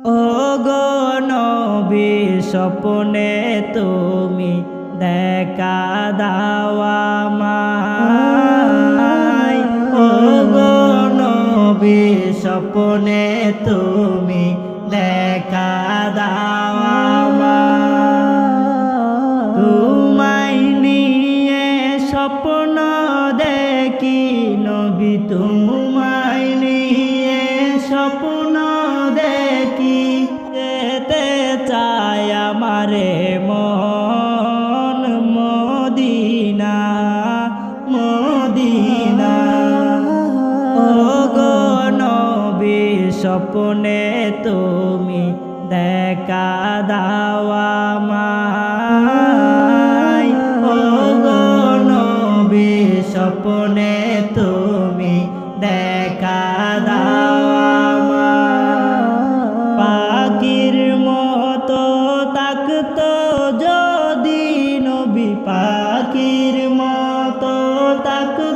ও গো নবী, স্বপ্নে তুমি দেখা দাওয়া মাই ও গো নবী, স্বপ্নে তুমি দেখা দাওয়া তোমায় নিয়ে স্বপ্ন দেখি নবী তোমায় আমারে মন মদিনা মদিনা। ও গো নবী, স্বপ্নে তুমি দেখা দাওয়া মাই ও গো নবী, স্বপ্নে তুমি